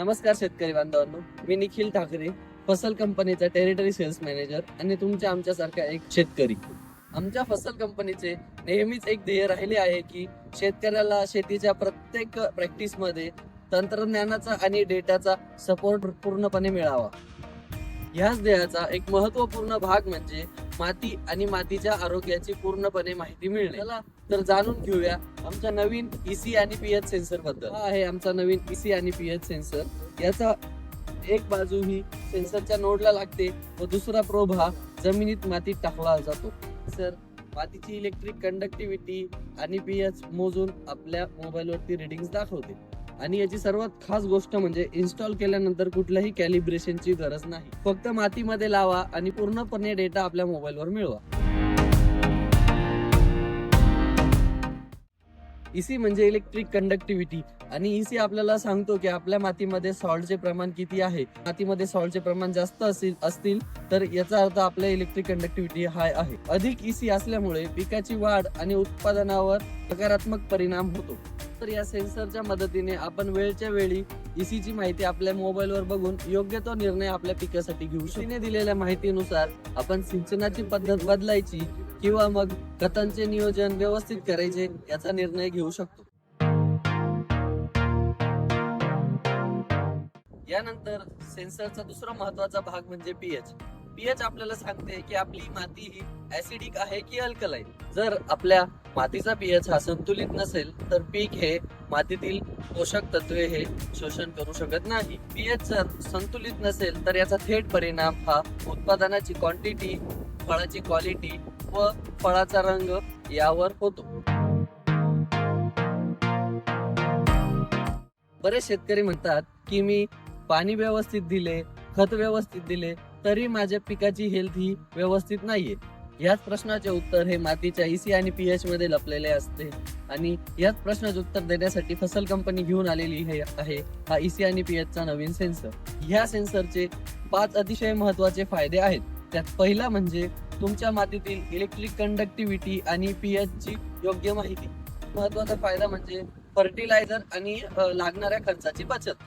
नमस्कार शेतकरी बांधवांनो मी निखिल ठाकरे फसल कंपनीचा टेरिटरी सेल्स मॅनेजर आणि तुमच्या आमच्यासारखा एक शेतकरी. आमच्या फसल कंपनीचे नेहमीच एक ध्येय राहिले आहे की शेतकऱ्याला शेतीच्या प्रत्येक प्रॅक्टिसमध्ये तंत्रज्ञानाचा आणि डेटाचा सपोर्ट पूर्णपणे मिळावा. ह्याच ध्येयाचा एक महत्त्वपूर्ण भाग म्हणजे माती आणि मातीच्या आरोग्याची पूर्णपणे माहिती मिळणे. चला तर जाणून घेऊया आमच्या नवीन इसी आणि पीएच सेन्सरबद्दल. हा आहे आमचा नवीन इसी आणि पीएच सेन्सर याचा एक बाजू ही सेन्सरच्या नोडला लागते व दुसरा प्रोब हा जमिनीत मातीत टाकला जातो. सर मातीची इलेक्ट्रिक कंडक्टिव्हिटी आणि पीएच मोजून आपल्या मोबाईलवरती रिडिंग दाखवते. आणि याची सर्वात खास गोष्ट म्हणजे इन्स्टॉल केल्यानंतर कुठल्याही कॅलिब्रेशनची गरज नाही. फक्त मातीमध्ये लावा आणि पूर्णपणे डेटा आपल्या मोबाईलवर मिळवा. इसी म्हणजे इलेक्ट्रिक कंडक्टिव्हिटी आणि इसी आपल्याला सांगतो की आपल्या मातीमध्ये सॉल्टचे प्रमाण किती आहे? मातीमध्ये सॉल्टचे प्रमाण जास्त असेल असतील तर याचा अर्थ आपल्या इलेक्ट्रिक कंडक्टिव्हिटी हाय आहे. अधिक इसी असल्यामुळे पिकाची वाढ आणि उत्पादनावर सकारात्मक परिणाम होतो. तर या सेन्सरच्या मदतीने आपण वेळच्या वेळी इसीची माहिती आपल्या मोबाईलवर बघून योग्य तो निर्णय आपल्या पिकासाठी घेऊ शकतो. दिलेल्या माहितीनुसार आपण सिंचनाची पद्धत बदलायची किंवा मग खतांचे नियोजन व्यवस्थित करायचे याचा निर्णय घेऊ शकतो. यानंतर सेन्सरचा दुसरा महत्त्वाचा भाग म्हणजे पीएच पीएच आपल्याला सांगते की आपली माती ही ऍसिडिक आहे की अल्कलाईन जर आपल्या मातीचा पीएच हा संतुलित नसेल तर पीक हे मातीतील पोषक तत्वे हे शोषण करू शकत नाही. पीएच जर संतुलित नसेल तर याचा थेट परिणाम हा उत्पादनाची क्वांटिटी फळाची क्वालिटी व फळाचा रंग यावर होतो. बरेच शेतकरी म्हणतात की मी पाणी व्यवस्थित दिले खत व्यवस्थित दिले तरी माझ्या पिकाची हेल्थ ही व्यवस्थित नाहीये. याच प्रश्नाचे उत्तर हे मातीच्या इसी आणि पीएच मध्ये लपलेले असते. आणि याच प्रश्नाचे उत्तर देण्यासाठी फसल कंपनी घेऊन आलेली हे आहे हा इसी आणि पीएच चा नवीन सेन्सर ह्या सेन्सरचे पाच अतिशय महत्त्वाचे फायदे आहेत. त्यात पहिला म्हणजे तुमच्या मातीतील इलेक्ट्रिक कंडक्टिव्हिटी आणि पीएच ची योग्य माहिती. महत्त्वाचा फायदा म्हणजे फर्टिलायझर आणि लागणाऱ्या खर्चाची बचत.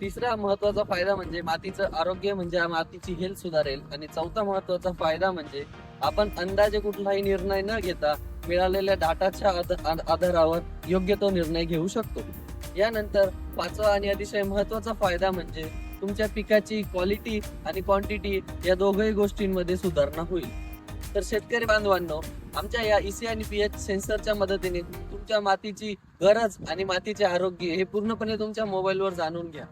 तिसरा महत्त्वाचा फायदा म्हणजे मातीचं आरोग्य म्हणजे मातीची हेल्थ सुधारेल. आणि चौथा महत्त्वाचा फायदा म्हणजे आपण अंदाजे कुठलाही निर्णय न घेता मिळालेल्या डाटाच्या आधारावर योग्य तो निर्णय घेऊ शकतो. यानंतर पाचवा आणि अतिशय महत्त्वाचा फायदा म्हणजे तुमच्या पिकाची क्वालिटी आणि क्वांटिटी या दोघही गोष्टींमध्ये सुधारणा होईल. तर शेतकरी बांधवांनो आमच्या या इसी आणि पीएच सेन्सरच्या मदतीने तुमच्या मातीची गरज आणि मातीचे आरोग्य हे पूर्णपणे तुमच्या मोबाईलवर जाणून घ्या.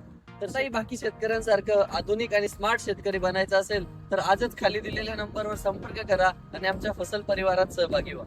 तसाही बाकी शेतकऱ्यांसारखं आधुनिक आणि स्मार्ट शेतकरी बनायचं असेल तर आजच खाली दिलेल्या नंबरवर संपर्क करा आणि आमच्या फसल परिवारात सहभागी व्हा.